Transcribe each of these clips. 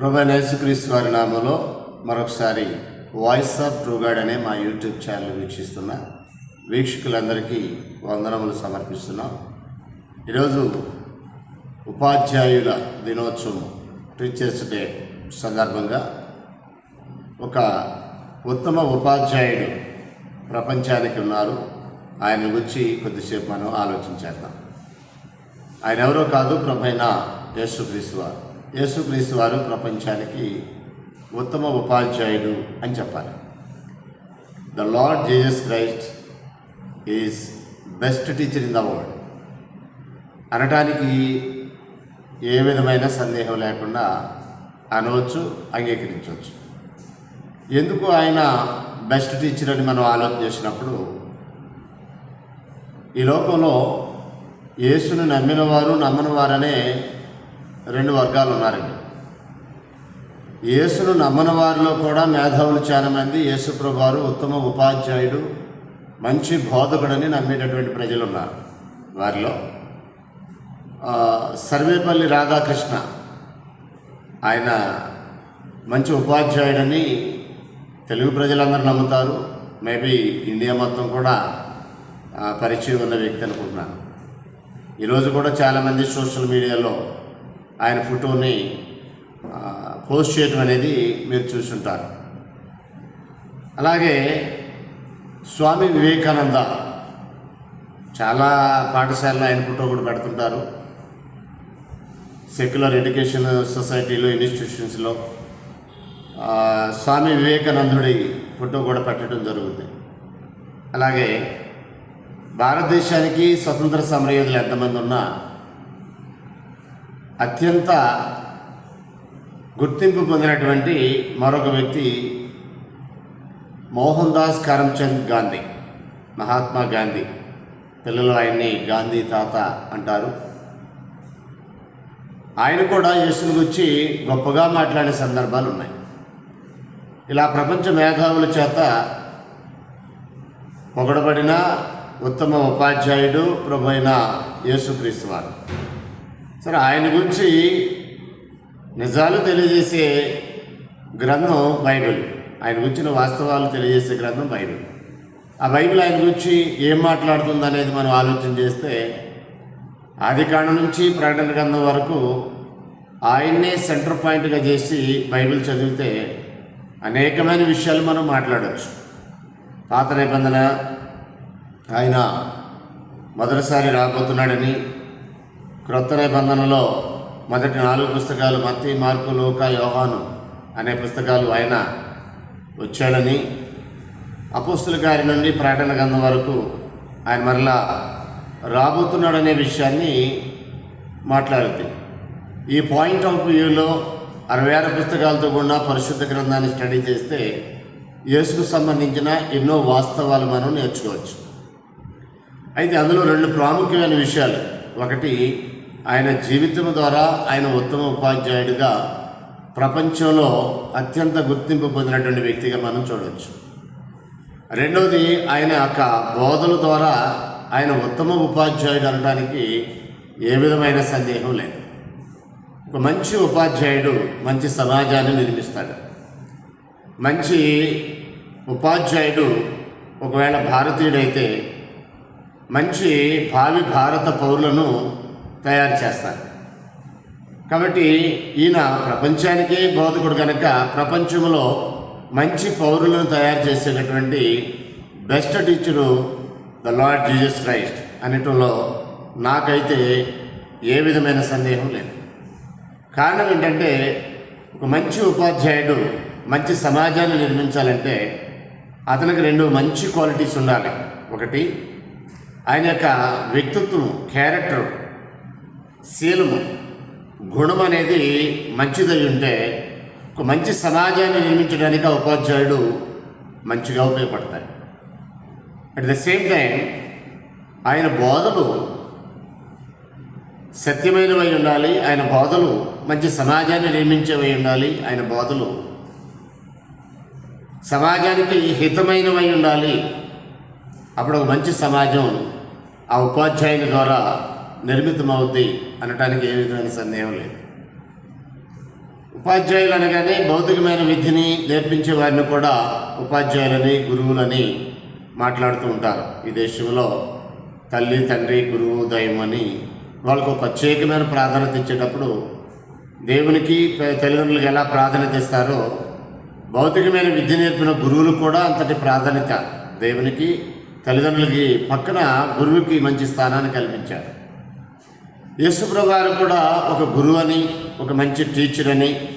ప్రభు యేసుక్రీస్తు వారి నామంలో మరొకసారి వాయిస్ ఆఫ్ ట్రూగాడ్ అనే మా యూట్యూబ్ ఛానల్ వీక్షిస్తున్న వీక్షకులందరికీ వందనములు సమర్పిస్తున్నాం. ఈరోజు ఉపాధ్యాయుల దినోత్సవం టీచర్స్ డే సందర్భంగా ఒక ఉత్తమ ఉపాధ్యాయుడు ప్రపంచానికి ఉన్నారు. ఆయన గురించి కొద్దిసేపు మనం ఆలోచించేద్దాం ఆయన ఎవరో కాదు ప్రభైన యేసుక్రీస్తు వారు. యేసుక్రీస్తు వారు ప్రపంచానికి ఉత్తమ ఉపాధ్యాయుడు అని చెప్పాలి. The Lord Jesus Christ is best teacher in the world అనటానికి ఏ విధమైన సందేహం లేకుండా అనవచ్చు అంగీకరించవచ్చు. ఎందుకు ఆయన బెస్ట్ టీచర్ అని మనం ఆలోచన చేసినప్పుడు ఈ లోకంలో యేసును నమ్మిన వారు నమ్మని వారనే రెండు వర్గాలు ఉన్నారండి. యేసును నమ్మని వారిలో కూడా మేధావులు చాలా మంది. యేసుప్రభు వారు ఉత్తమ ఉపాధ్యాయుడు మంచి బోధకుడని నమ్మేటటువంటి ప్రజలు ఉన్నారు వారిలో. సర్వేపల్లి రాధాకృష్ణ ఆయన మంచి ఉపాధ్యాయుడని తెలుగు ప్రజలందరూ నమ్ముతారు. మేబీ ఇండియా మొత్తం కూడా పరిచయం ఉన్న వ్యక్తి అనుకుంటున్నాను. ఈరోజు కూడా చాలామంది సోషల్ మీడియాలో ఆయన ఫోటోని పోస్ట్ చేయడం అనేది మీరు చూసుంటారు. అలాగే స్వామి వివేకానంద చాలా పాఠశాలలో ఆయన ఫోటో కూడా పెడుతుంటారు. సెక్యులర్ ఎడ్యుకేషన్ సొసైటీలో ఇన్స్టిట్యూషన్స్లో స్వామి వివేకానందుడి ఫోటో కూడా పెట్టడం జరుగుతుంది అలాగే భారతదేశానికి స్వతంత్ర సమరయోధులు ఎంతమంది ఉన్నా అత్యంత గుర్తింపు పొందినటువంటి మరొక వ్యక్తి మోహన్ దాస్ కరమ్చంద్ గాంధీ మహాత్మా గాంధీ. పిల్లలు ఆయన్ని గాంధీ తాత అంటారు. ఆయన కూడా యేసుని గురించి గొప్పగా మాట్లాడే సందర్భాలు ఉన్నాయి. ఇలా ప్రపంచ మేధావుల చేత పొగడబడిన ఉత్తమ ఉపాధ్యాయుడు ప్రభు అయిన యేసుక్రీస్తు వారు. సరే ఆయన గురించి నిజాలు తెలియజేసే గ్రంథం బైబిల్. ఆయన గురించిన వాస్తవాలు తెలియజేసే గ్రంథం బైబిల్. ఆ బైబిల్ ఆయన గురించి ఏం మాట్లాడుతుంది అనేది మనం ఆలోచన చేస్తే ఆదికాండం నుంచి ప్రకటన గ్రంథం వరకు ఆయన్నే సెంటర్ పాయింట్గా చేసి బైబిల్ చదివితే అనేకమైన విషయాలు మనం మాట్లాడవచ్చు పాత నిబంధన ఆయన మొదటిసారి రాబోతున్నాడని క్రొత్త నిబంధనలో మొదటి నాలుగు పుస్తకాలు మత్తి మార్కు లోక యోహాను అనే పుస్తకాలు ఆయన వచ్చాడని అపుస్తుల గారి నుండి ప్రకటన గంధం వరకు ఆయన మరలా రాబోతున్నాడనే విషయాన్ని మాట్లాడుద్ది ఈ పాయింట్ ఆఫ్ వ్యూలో అరవై ఆరు పుస్తకాలతో కూడిన పరిశుద్ధ గ్రంథాన్ని స్టడీ చేస్తే యేసుకు సంబంధించిన ఎన్నో వాస్తవాలు మనం నేర్చుకోవచ్చు. అయితే అందులో రెండు ప్రాముఖ్యమైన విషయాలు. ఒకటి ఆయన జీవితం ద్వారా ఆయన ఉత్తమ ఉపాధ్యాయుడిగా ప్రపంచంలో అత్యంత గుర్తింపు పొందినటువంటి వ్యక్తిగా మనం చూడవచ్చు. రెండవది ఆయన యొక్క బోధల ద్వారా ఆయన ఉత్తమ ఉపాధ్యాయుడు అనడానికి ఏ విధమైన సందేహం లేదు. ఒక మంచి ఉపాధ్యాయుడు మంచి సమాజాన్ని నిర్మిస్తాడు. మంచి ఉపాధ్యాయుడు ఒకవేళ భారతీయుడైతే మంచి భావి భారత పౌరులను తయారు చేస్తారు. కాబట్టి ఈయన ప్రపంచానికే బోధకుడు కనుక ప్రపంచంలో మంచి పౌరులను తయారు చేసేటటువంటి best teacher the Lord Jesus Christ అనేటంలో నాకైతే ఏ విధమైన సందేహం లేదు. కారణం ఏంటంటే ఒక మంచి ఉపాధ్యాయుడు మంచి సమాజాన్ని నిర్మించాలంటే అతనికి రెండు మంచి క్వాలిటీస్ ఉండాలి. ఒకటి ఆయన యొక్క వ్యక్తిత్వం క్యారెక్టర్ శీలము గుణం అనేది మంచిదై ఉంటే ఒక మంచి సమాజాన్ని నిర్మించడానికి ఆ ఉపాధ్యాయుడు మంచిగా ఉపయోగపడతాడు అట్ ద సేమ్ టైం ఆయన బోధలు సత్యమైనవై ఉండాలి ఆయన బోధలు మంచి సమాజాన్ని నిర్మించేవై ఉండాలి ఆయన బోధలు సమాజానికి హితమైనవై ఉండాలి. అప్పుడు ఒక మంచి సమాజం ఆ ఉపాధ్యాయుని ద్వారా నిర్మితమవుద్ది అనటానికి ఏ విధమైన సందేహం లేదు. ఉపాధ్యాయులు అనగానే భౌతికమైన విద్యని నేర్పించే వారిని కూడా ఉపాధ్యాయులని గురువులని మాట్లాడుతూ ఉంటారు. ఈ దేశంలో తల్లి తండ్రి గురువు దైవం అని వాళ్ళకు ఒక ప్రత్యేకమైన ప్రాధాన్యత ఇచ్చేటప్పుడు దేవునికి తల్లిదండ్రులకు ఎలా ప్రాధాన్యత ఇస్తారో భౌతికమైన విద్య నేర్పిన గురువులు కూడా అంతటి ప్రాధాన్యత దేవునికి తల్లిదండ్రులకి పక్కన గురువుకి మంచి స్థానాన్ని కల్పించారు. యేసుప్రభు గారు కూడా ఒక గురువు అని ఒక మంచి టీచర్ అని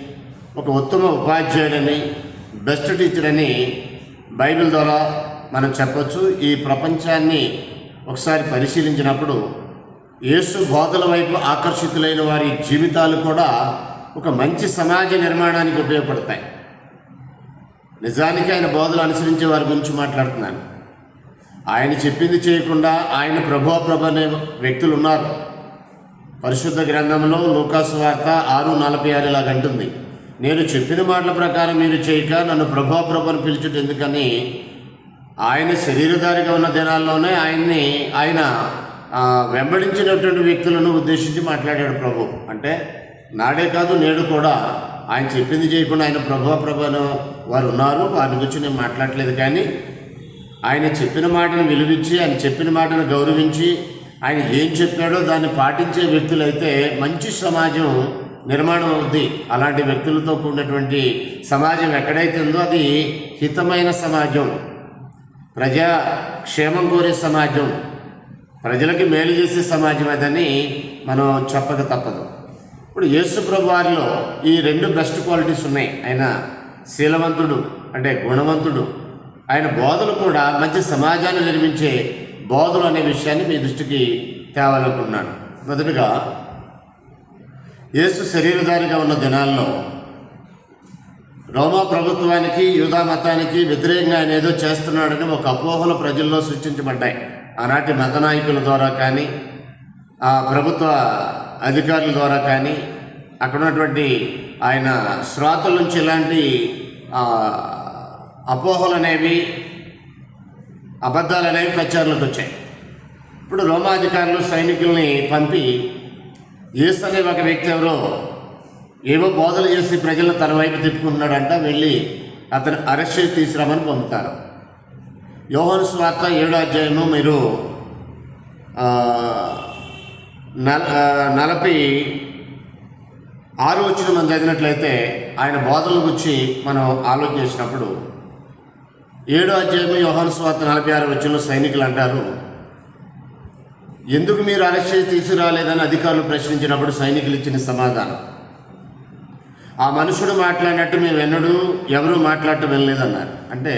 ఒక ఉత్తమ ఉపాధ్యాయుడని బెస్ట్ టీచర్ అని బైబిల్ ద్వారా మనం చెప్పచ్చు. ఈ ప్రపంచాన్ని ఒకసారి పరిశీలించినప్పుడు యేసు బోధల వైపు ఆకర్షితులైన వారి జీవితాలు కూడా ఒక మంచి సమాజ నిర్మాణానికి ఉపయోగపడతాయి. నిజానికి ఆయన బోధలు అనుసరించే వారి గురించి మాట్లాడుతున్నాను. ఆయన చెప్పింది చేయకుండా ఆయన ప్రభు ప్రభు అనే వ్యక్తులు ఉన్నారు. పరిశుద్ధ గ్రంథంలో లూకాసు వార్త ఆరు నలభై ఆరు ఇలాగ అంటుంది. నేను చెప్పిన మాటల ప్రకారం మీరు చేయక నన్ను ప్రభా ప్రభను పిలుచుట ఎందుకని? ఆయన శరీరధారిగా ఉన్న దినాల్లోనే ఆయన్ని ఆయన వెంబడించినటువంటి వ్యక్తులను ఉద్దేశించి మాట్లాడాడు ప్రభు. అంటే నాడే కాదు నేడు కూడా ఆయన చెప్పింది చేయకుండా ఆయన ప్రభా ప్రభను వారు ఉన్నారు. వారి గురించి నేను మాట్లాడలేదు కానీ ఆయన చెప్పిన మాటను విలువించి ఆయన చెప్పిన మాటను గౌరవించి ఆయన ఏం చెప్పాడో దాన్ని పాటించే వ్యక్తులైతే మంచి సమాజం నిర్మాణం అవుద్ది. అలాంటి వ్యక్తులతో కూడినటువంటి సమాజం ఎక్కడైతే ఉందో అది హితమైన సమాజం. ప్రజా క్షేమం కోరే సమాజం. ప్రజలకి మేలు చేసే సమాజం అదని మనం చెప్పక తప్పదు. ఇప్పుడు యేసు వారిలో ఈ రెండు బెస్ట్ క్వాలిటీస్ ఉన్నాయి. ఆయన శీలవంతుడు అంటే గుణవంతుడు. ఆయన బోధలు కూడా మంచి సమాజాన్ని నిర్మించే బోధలు అనే విషయాన్ని మీ దృష్టికి తేవాలనుకున్నాను మొదటగా యేసు శరీరధారిగా ఉన్న దినాల్లో రోమా ప్రభుత్వానికి యూదా మతానికి వ్యతిరేకంగా ఆయన ఏదో చేస్తున్నాడని ఒక అపోహలు ప్రజల్లో సృష్టించబడ్డాయి. ఆనాటి మత నాయకుల ద్వారా కానీ ఆ ప్రభుత్వ అధికారుల ద్వారా కానీ అక్కడ ఉన్నటువంటి ఆయన శ్రోతల నుంచి ఇలాంటి అపోహలు అనేవి అబద్ధాలు అనేవి ప్రచారంలోకి వచ్చాయి. ఇప్పుడు రోమాధికారులు సైనికుల్ని పంపి యేసు అనే ఒక వ్యక్తి ఎవరో ఏవో బోధలు చేసి ప్రజలను తన వైపు తిప్పుకుంటున్నాడంట వెళ్ళి అతను అరెస్ట్ చేసి తీసుకురామని పంపుతారు. యోహన్ స్వార్త ఏడో అధ్యాయము మీరు ఆ, నల నలభై ఆరు వచ్చిన మనం చదివినట్లయితే ఆయన బోధల గురించి మనం ఆలోచించినప్పుడు ఏడో అధ్యాయం యోహాను స్వార్త నలభై ఆరు వచ్చిన సైనికులు అంటారు ఎందుకు మీరు అరెస్ట్ చేసి తీసుకురాలేదని అధికారులు ప్రశ్నించినప్పుడు సైనికులు ఇచ్చిన సమాధానం? ఆ మనుషుడు మాట్లాడినట్టు మేము ఎన్నడూ ఎవరూ మాట్లాడటం వెళ్ళలేదన్నారు అంటే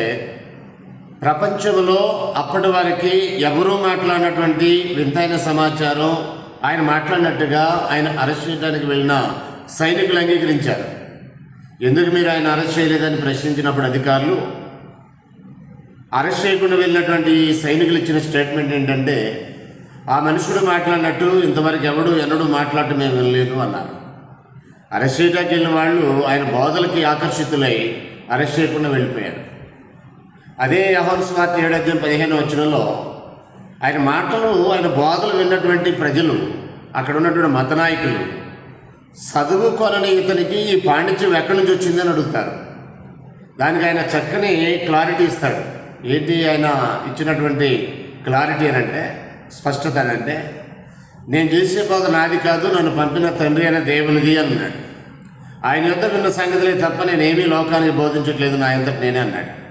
ప్రపంచంలో అప్పటి వరకు ఎవరూ మాట్లాడినటువంటి వింతైన సమాచారం ఆయన మాట్లాడినట్టుగా ఆయన అరెస్ట్ చేయడానికి వెళ్ళిన సైనికులు అంగీకరించారు. ఎందుకు మీరు ఆయన అరెస్ట్ చేయలేదని ప్రశ్నించినప్పుడు అధికారులు అరెస్ట్ చేయకుండా వెళ్ళినటువంటి సైనికులు ఇచ్చిన స్టేట్మెంట్ ఏంటంటే ఆ మనుషుడు మాట్లాడినట్టు ఇంతవరకు ఎవడు ఎన్నడూ మాట్లాడటం మేము వెళ్ళలేదు అన్నారు. అరెస్ట్ చేయడానికి వెళ్ళిన వాళ్ళు ఆయన బోధలకి ఆకర్షితులై అరెస్ట్ చేయకుండా వెళ్ళిపోయారు. అదే యహోన్స్ వార్త ఏడాది పదిహేను వచ్చినలో ఆయన మాటలు ఆయన బోధలు విన్నటువంటి ప్రజలు అక్కడ ఉన్నటువంటి మత నాయకులు చదువుకోనని ఇతనికి ఈ పాండిత్యం ఎక్కడి నుంచి వచ్చిందని అడుగుతారు. దానికి ఆయన చక్కని క్లారిటీ ఇస్తాడు. ఏంటి ఆయన ఇచ్చినటువంటి క్లారిటీ అని అంటే స్పష్టత అంటే నేను చేసే బోధ నాది కాదు నన్ను పంపిన తండ్రి అనే దేవునిది అన్నాడు. ఆయన యొక్క విన్న సంగతులే తప్ప నేనేమీ లోకానికి బోధించట్లేదు నా అంతటి నేనే అన్నాడు.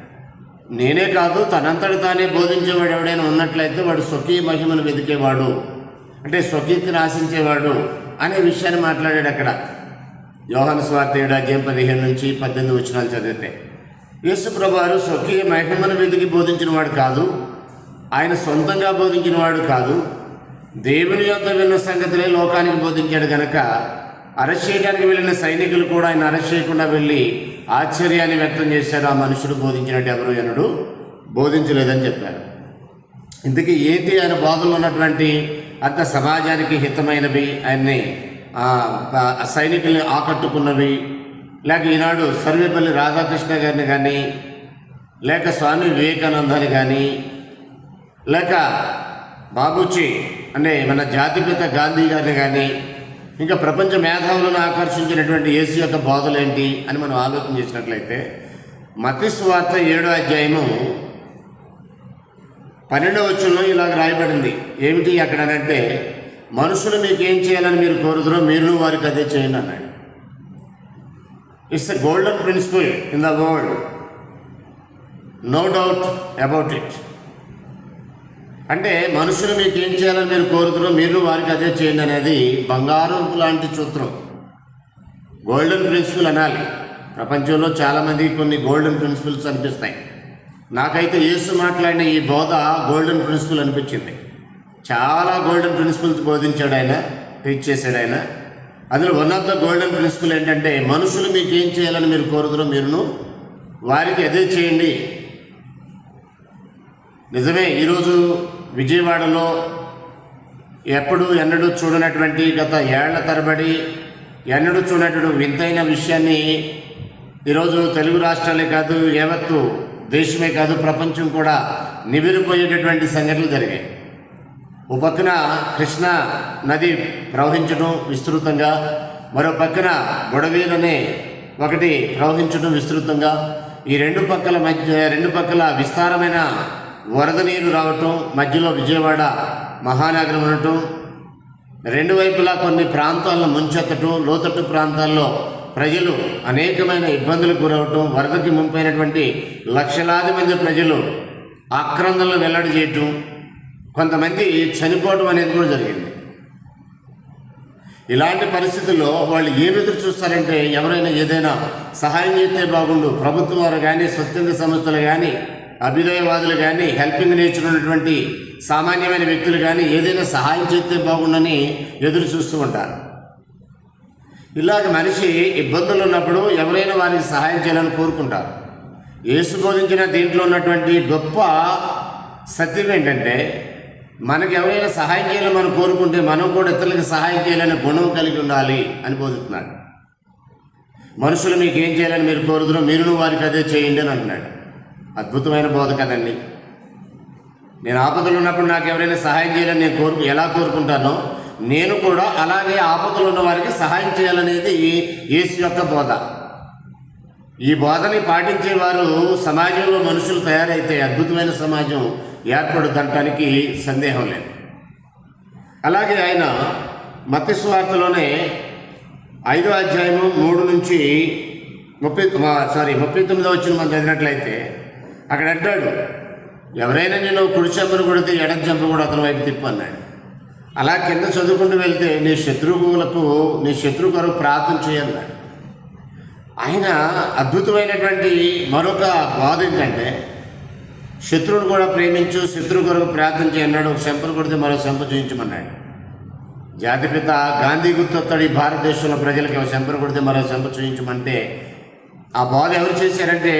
నేనే కాదు తనంతటి తానే బోధించేవాడు ఎవడైనా ఉన్నట్లయితే వాడు స్వకీయ మహిమను వెతికేవాడు అంటే స్వకీర్తిని ఆశించేవాడు అనే విషయాన్ని మాట్లాడాడు అక్కడ. యోహాను స్వార్థ ఏడాద్యం పదిహేను నుంచి పద్దెనిమిది వచనాలు చదివితే. యేసుప్రభారు స్వకీయ మహిమను వెతికి బోధించిన వాడు కాదు. ఆయన సొంతంగా బోధించిన వాడు కాదు. దేవుని యొక్క విన్న సంగతులే లోకానికి బోధించాడు గనక అరెస్ట్ చేయడానికి వెళ్ళిన సైనికులు కూడా ఆయన అరెస్ట్ చేయకుండా వెళ్ళి ఆశ్చర్యాన్ని వ్యక్తం చేశారు. ఆ మనుషుడు బోధించినట్టు ఎవరు ఎన్నడు బోధించలేదని చెప్పారు. ఇందుకే ఏంటి ఆయన బాధలు ఉన్నటువంటి అంత సమాజానికి హితమైనవి? ఆయన్ని సైనికుల్ని ఆకట్టుకున్నవి? లేక ఈనాడు సర్వేపల్లి రాధాకృష్ణ గారిని కానీ లేక స్వామి వివేకానందని కానీ లేక బాబూజీ అంటే మన జాతిపిత గాంధీ గారిని కానీ ఇంకా ప్రపంచ మేధావులను ఆకర్షించినటువంటి యేసు యొక్క బోధలు ఏంటి అని మనం ఆలోచన చేసినట్లయితే మతి స్వార్థ ఏడో అధ్యాయము పన్నెండవ వచ్చంలో ఇలాగ రాయబడింది. ఏమిటి అక్కడనంటే మనుషులు మీకు ఏం చేయాలని మీరు కోరుదురో మీరు వారికి అదే చేయండి అన్నాడు. It's a golden principle in the world no doubt about it అంటే మనుషులు మీకు ఏం చేయాలని మీరు కోరుతున్నారో? మీరు వారికి అదే చేయండి అనేది బంగారం లాంటి సూత్రం. గోల్డెన్ ప్రిన్సిపల్ అనాలి. ప్రపంచంలో చాలామంది కొన్ని గోల్డెన్ ప్రిన్సిపల్స్ అనిపిస్తాయి. నాకైతే యేసు మాట్లాడిన ఈ బోధ గోల్డెన్ ప్రిన్సిపల్ అనిపించింది. చాలా గోల్డెన్ ప్రిన్సిపల్స్ బోధించాడు ఆయన టీచ్ చేశాడు ఆయన. అందులో one of the golden principle ఏంటంటే మనుషులు మీకు ఏం చేయాలని మీరు కోరుతురో మీరును వారికి అదే చేయండి. నిజమే ఈరోజు విజయవాడలో ఎప్పుడు ఎన్నడూ చూడనటువంటి గత ఏళ్ళ తరబడి ఎన్నడూ చూడనటువంటి వింతైన విషయాన్ని ఈరోజు తెలుగు రాష్ట్రాలే కాదు యావత్తు దేశమే కాదు ప్రపంచం కూడా నివిరిపోయేటటువంటి సంఘటనలు జరిగాయి. ఓ పక్కన కృష్ణ నది ప్రవహించడం విస్తృతంగా మరో పక్కన బుడవీరనే ఒకటి ప్రవహించడం విస్తృతంగా. ఈ రెండు పక్కల మధ్య రెండు పక్కల విస్తారమైన వరద నీరు రావటం మధ్యలో విజయవాడ మహానగరం ఉండటం రెండు వైపులా కొన్ని ప్రాంతాలను ముంచెత్తటం లోతట్టు ప్రాంతాల్లో ప్రజలు అనేకమైన ఇబ్బందులకు గురవటం వరదకి ముంపైనటువంటి లక్షలాది మంది ప్రజలు ఆక్రందనలు వెల్లడి చేయటం కొంతమంది చనిపోవడం అనేది కూడా జరిగింది. ఇలాంటి పరిస్థితుల్లో వాళ్ళు ఏం ఎదురు చూస్తారంటే ఎవరైనా ఏదైనా సహాయం చేస్తే బాగుండు ప్రభుత్వం వారు కానీ స్వచ్ఛంద సంస్థలు కానీ అభ్యుదయవాదులు కానీ హెల్పింగ్ నేచర్ ఉన్నటువంటి సామాన్యమైన వ్యక్తులు కానీ ఏదైనా సహాయం చేస్తే బాగుండని ఎదురు చూస్తూ ఉంటారు. ఇలాగ మనిషి ఇబ్బందులు ఉన్నప్పుడు ఎవరైనా వారికి సహాయం చేయాలని కోరుకుంటారు. యేసు బోధించిన దీంట్లో ఉన్నటువంటి గొప్ప సత్యం ఏంటంటే మనకి ఎవరైనా సహాయం చేయాలని మనం కోరుకుంటే మనం కూడా ఇతరులకు సహాయం చేయాలనే గుణం కలిగి ఉండాలి అని బోధిస్తున్నాడు. మనుషులు మీకు ఏం చేయాలని మీరు కోరుదురో మీరును వారికి అదే చేయండి అని అంటున్నాడు. అద్భుతమైన బోధ కదండి. నేను ఆపదలు ఉన్నప్పుడు నాకు ఎవరైనా సహాయం చేయాలని నేను కోరుకు ఎలా కోరుకుంటానో నేను కూడా అలాగే ఆపదలు ఉన్న వారికి సహాయం చేయాలనేది యేసు యొక్క బోధ. ఈ బోధని పాటించేవారు సమాజంలో మనుషులు తయారైతే అద్భుతమైన సమాజం ఏర్పడుతుంటానికి సందేహం లేదు. అలాగే ఆయన మత్స్య ఐదో అధ్యాయము మూడు నుంచి ముప్పై సారీ ముప్పై తొమ్మిదో వచ్చిన మనం చదివినట్లయితే అక్కడ అంటాడు ఎవరైనా నేను కుడి చెంపను కొడితే ఎడం చెంప కూడా అతని వైపు తిప్పు అన్నాడు. అలా కింద చదువుకుంటూ వెళ్తే నీ శత్రువులకు నీ శత్రువు కొరకు ప్రార్థన చేయన్నాడు ఆయన అద్భుతమైనటువంటి మరొక బాధ ఏంటంటే శత్రువును కూడా ప్రేమించు శత్రువు కొరకు ప్రార్థన చేయన్నాడు ఒక శంపను కొడితే మరో శంప చూయించమన్నాడు. జాతిపిత గాంధీ గుర్తొత్తాడు ఈ భారతదేశంలో ప్రజలకు. ఒక శంపను కొడితే మరో శంప చూయించమంటే ఆ బాధ ఎవరు చేశారంటే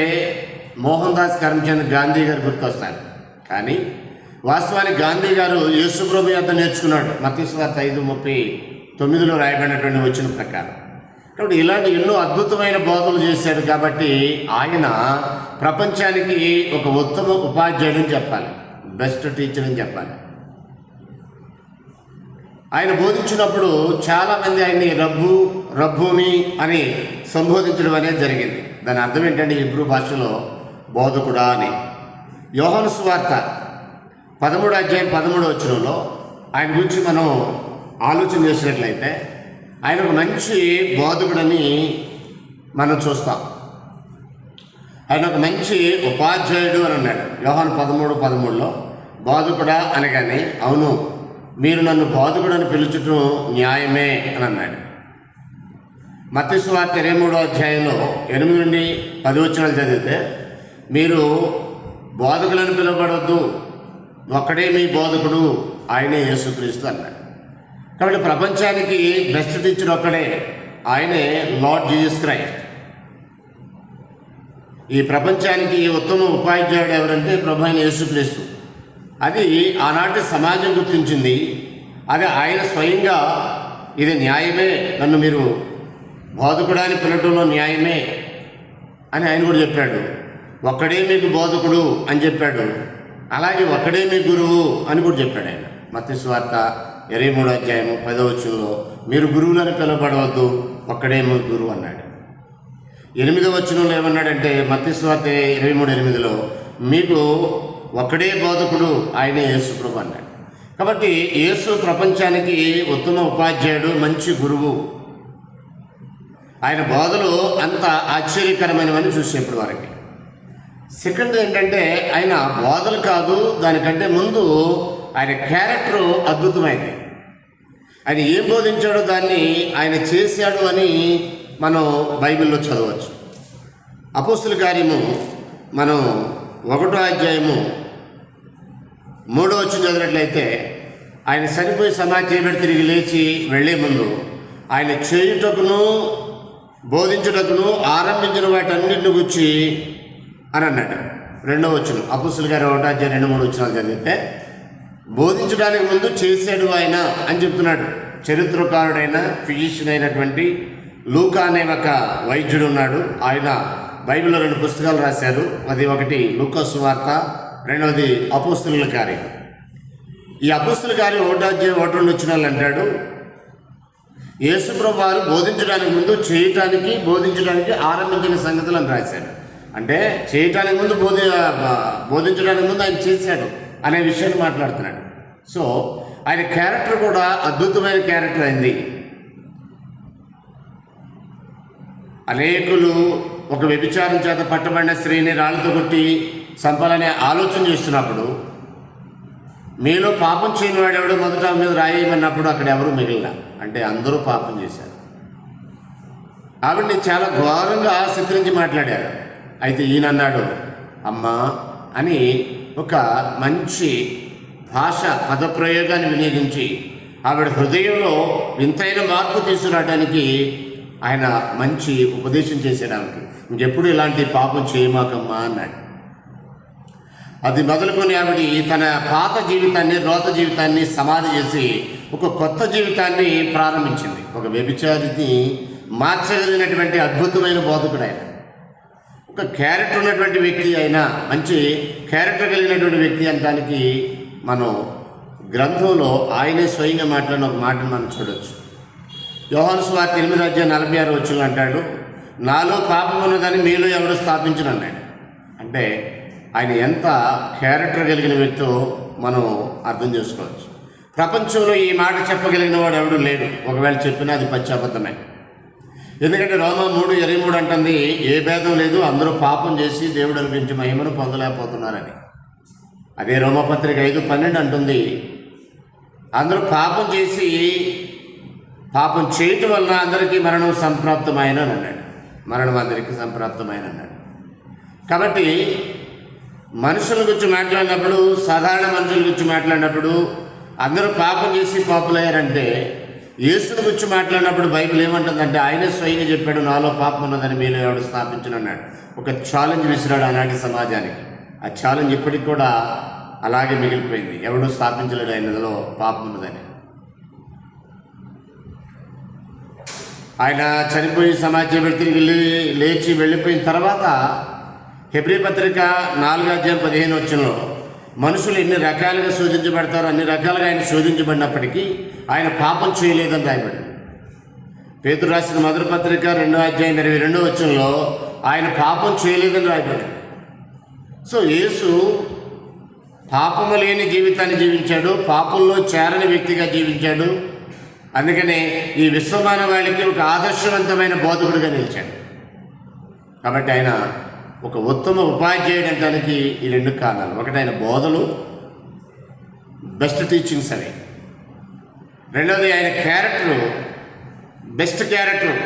మోహన్ దాస్ కరమ్చంద్ గాంధీ గారు గుర్తొస్తారు. కానీ వాస్తవానికి గాంధీ గారు యేసుప్రభు యొక్క నేర్చుకున్నాడు. మతీశ్వార్త ఐదు ముప్పై తొమ్మిదిలో రాయబడినటువంటి వచ్చిన ప్రకారం. కాబట్టి ఇలాంటి ఎన్నో అద్భుతమైన బోధలు చేశాడు కాబట్టి ఆయన ప్రపంచానికి ఒక ఉత్తమ ఉపాధ్యాయుడని చెప్పాలి. బెస్ట్ టీచర్ అని చెప్పాలి. ఆయన బోధించినప్పుడు చాలామంది ఆయన్ని రబ్బు రబ్బుని అని సంబోధించడం అనేది జరిగింది. దాని అర్థం ఏంటంటే హిబ్రూ భాషలో బోధకుడా అని. యోహన్ స్వార్త పదమూడు అధ్యాయం పదమూడు వచ్చినంలో ఆయన గురించి మనం ఆలోచన చేసినట్లయితే ఆయన ఒక మంచి బోధకుడని మనం చూస్తాం. ఆయన ఒక మంచి ఉపాధ్యాయుడు అని అన్నాడు. యోహాను పదమూడు పదమూడులో బోధకుడా అనగానే అవును మీరు నన్ను బోధకుడు అని పిలుచుటం న్యాయమే అని అన్నాడు. మత్స్వార్త ఇరవై మూడో అధ్యాయంలో ఎనిమిది నుండి పది వచ్చినాలు చదివితే మీరు బోధకులను పిలవబడవద్దు ఒక్కడే మీ బోధకుడు ఆయనే యేసుక్రీస్తు అన్నాడు. కాబట్టి ప్రపంచానికి బెస్ట్ టీచర్ ఒక్కడే ఆయనే లార్డ్ జీజస్ క్రైస్ట్. ఈ ప్రపంచానికి ఉత్తమ ఉపాధ్యాయుడు ఎవరంటే ప్రభు అయిన యేసుక్రీస్తు. అది ఆనాటి సమాజం గుర్తించింది. అది ఆయన స్వయంగా ఇది న్యాయమే నన్ను మీరు బోధకుడాన్ని పిలవటంలో న్యాయమే అని ఆయన కూడా చెప్పాడు. ఒక్కడే మీకు బోధకుడు అని చెప్పాడు. అలాగే ఒక్కడే మీ గురువు అని కూడా చెప్పాడు ఆయన. మత్తి ఇరవై మూడో అధ్యాయము పదవచనంలో మీరు గురువులను పిలవబడవద్దు ఒక్కడేమో గురువు అన్నాడు. ఎనిమిదో వచనంలో ఏమన్నాడంటే మత్తి ఇరవై మూడు ఎనిమిదిలో మీకు ఒక్కడే బోధకుడు ఆయనే యేసుప్రభు అన్నాడు. కాబట్టి యేసు ప్రపంచానికి ఉత్తమ ఉపాధ్యాయుడు మంచి గురువు. ఆయన బోధలు అంత ఆశ్చర్యకరమైనవని చూసేప్పటి వారికి. సెకండ్ ఏంటంటే ఆయన బోధలు కాదు దానికంటే ముందు ఆయన క్యారెక్టర్ అద్భుతమైంది. ఆయన ఏం బోధించాడో దాన్ని ఆయన చేశాడు అని మనం బైబిల్లో చదవచ్చు. అపోస్తుల కార్యము మనం ఒకటో అధ్యాయము మూడో వచ్చి చదివినట్లయితే ఆయన చనిపోయి సమాధి చేయబడి తిరిగి లేచి వెళ్ళే ముందు ఆయన చేయుటకును బోధించుటకును ఆరంభించిన వాటన్నింటిని గుచ్చి అని అన్నాడు. రెండో వచ్చిన అపుస్తుల గారు ఒకటో అధ్యాయం రెండు మూడు వచ్చినాలు చదివితే బోధించడానికి ముందు చేశాడు ఆయన అని చెప్తున్నాడు. చరిత్రకారుడైన ఫిజిషియన్ అయినటువంటి లూకా అనే ఒక వైద్యుడు ఉన్నాడు. ఆయన బైబిల్లో రెండు పుస్తకాలు రాశారు. అది ఒకటి లూకస్ వార్త రెండవది అపోస్తుల కార్యం. ఈ అపోస్తుల కార్యం ఒకటో అధ్యాయం వచ్చిన వాళ్ళు అంటాడు యేసుప్రభు వారు బోధించడానికి ముందు చేయటానికి బోధించడానికి ఆరంభించిన సంగతులను రాశాడు. అంటే చేయటానికి ముందు బోధి బోధించడానికి ముందు ఆయన చేశాడు. అనే విషయాన్ని మాట్లాడుతున్నాడు. సో ఆయన క్యారెక్టర్ కూడా అద్భుతమైన క్యారెక్టర్ అయింది. అనేకులు ఒక వ్యభిచారం చేత పట్టబడిన స్త్రీని రాళ్ళతో కొట్టి చంపాలనే ఆలోచన చేస్తున్నప్పుడు మీలో పాపం చేయని వాడెవడో మొదట మీద రాయమన్నప్పుడు అక్కడ ఎవరు మిగిలిన? అంటే అందరూ పాపం చేశారు. ఆవిడ్ని చాలా ఘోరంగా చిత్రించి మాట్లాడారు. అయితే ఈయన అన్నాడు అమ్మా అని ఒక మంచి భాష పదప్రయోగాన్ని వినియోగించి ఆవిడ హృదయంలో వింతైన మార్పు తీసుకురావడానికి ఆయన మంచి ఉపదేశం చేశాడు ఆమెకి. ఇంకెప్పుడు ఇలాంటి పాపం చేయమాకమ్మా అన్నాడు. అది మొదలుకొని ఆవిడ తన పాత జీవితాన్ని రోత జీవితాన్ని సమాధి చేసి ఒక కొత్త జీవితాన్ని ప్రారంభించింది. ఒక వ్యభిచారిని మార్చగలిగినటువంటి అద్భుతమైన బోధకుడు ఆయన. ఒక క్యారెక్టర్ ఉన్నటువంటి వ్యక్తి అయినా మంచి క్యారెక్టర్ కలిగినటువంటి వ్యక్తి అనడానికి మనం గ్రంథంలో ఆయనే స్వయంగా మాట్లాడిన ఒక మాటను మనం చూడవచ్చు యోహాను స్వార్థ ఎనిమిది అధ్యాయ నలభై ఆరు వచ్చిన అంటాడు నాలో పాపం ఉన్నదని మీలో ఎవడు స్థాపించను అన్నాడు. అంటే ఆయన ఎంత క్యారెక్టర్ కలిగిన వ్యక్తో మనం అర్థం చేసుకోవచ్చు. ప్రపంచంలో ఈ మాట చెప్పగలిగిన వాడు ఎవడు లేడు. ఒకవేళ చెప్పినా అది పశ్చాబద్ధమే ఎందుకంటే రోమా మూడు ఇరవై మూడు అంటుంది ఏ భేదం లేదు అందరూ పాపం చేసి దేవుడు అనిపించి మహిమను పొందలేకపోతున్నారని. అదే రోమపత్రిక ఐదు పన్నెండు అంటుంది అందరూ పాపం చేసి పాపం చేయటం వలన అందరికీ మరణం సంప్రాప్తమైన అన్నాడు. మరణం అందరికీ సంప్రాప్తమైన అన్నాడు. కాబట్టి మనుషుల గురించి మాట్లాడినప్పుడు సాధారణ మనుషుల గురించి మాట్లాడినప్పుడు అందరూ పాపం చేసి పాపులయ్యారంటే యేసుని గురించి మాట్లాడినప్పుడు బైబిల్ ఏమంటుందంటే ఆయనే స్వయంగా చెప్పాడు నాలో పాపం ఉన్నదని మీలో ఎవడు స్థాపించను అన్నాడు. ఒక ఛాలెంజ్ విసిరాడు ఆనాటి సమాజానికి. ఆ ఛాలెంజ్ ఇప్పటికి కూడా అలాగే మిగిలిపోయింది. ఎవడు స్థాపించలేడు ఆయనలో పాపం ఉన్నదని. ఆయన చనిపోయి సమాజం తిరిగి లే- లేచి వెళ్ళిపోయిన తర్వాత హెబ్రి పత్రిక నాలుగు అధ్యాయం పదిహేను వచ్చంలో మనుషులు ఎన్ని రకాలుగా శోధించబడతారో అన్ని రకాలుగా ఆయన శోధించబడినప్పటికీ ఆయన పాపం చేయలేదని రాయబడి పేతురు రాసిన మధుర పత్రిక రెండో అధ్యాయం ఇరవై రెండో వచ్చంలో ఆయన పాపం చేయలేదని రాయబడి సో యేసు పాపము లేని జీవితాన్ని జీవించాడు పాపంలో చేరని వ్యక్తిగా జీవించాడు. అందుకనే ఈ విశ్వమానవాళికి ఒక ఆదర్శవంతమైన బోధకుడిగా నిలిచాడు. కాబట్టి ఆయన ఒక ఉత్తమ ఉపాధ్యాయుడు అంటానికి ఈ రెండు కారణాలు. ఒకటి ఆయన బోధలు బెస్ట్ టీచింగ్స్ అవి. రెండవది ఆయన క్యారెక్టరు బెస్ట్ క్యారెక్టర్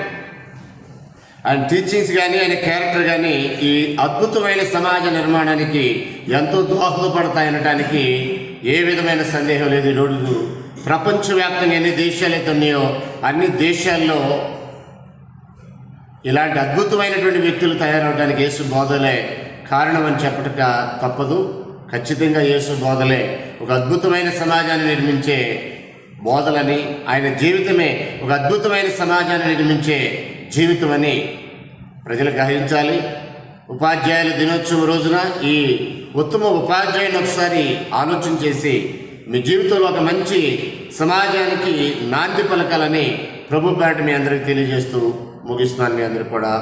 ఆయన టీచింగ్స్ కానీ ఆయన క్యారెక్టర్ కానీ ఈ అద్భుతమైన సమాజ నిర్మాణానికి ఎంతో దోహదపడతాయనటానికి ఏ విధమైన సందేహం లేదు. ఈరోజు ప్రపంచవ్యాప్తంగా ఎన్ని దేశాలు అయితే ఉన్నాయో అన్ని దేశాల్లో ఇలాంటి అద్భుతమైనటువంటి వ్యక్తులు తయారవడానికి యేసు బోధలే కారణం అని చెప్పటక తప్పదు. ఖచ్చితంగా యేసు బోధలే ఒక అద్భుతమైన సమాజాన్ని నిర్మించే బోధలని ఆయన జీవితమే ఒక అద్భుతమైన సమాజాన్ని నిర్మించే జీవితం అని ప్రజలు గ్రహించాలి. ఉపాధ్యాయుల దినోత్సవం రోజున ఈ ఉత్తమ ఉపాధ్యాయుని ఒకసారి ఆలోచన చేసి మీ జీవితంలో ఒక మంచి సమాజానికి నాంది పలకాలని ప్రభు పేట మీ అందరికీ తెలియజేస్తూ ముగిస్తున్నాను మీ అందరికి కూడా.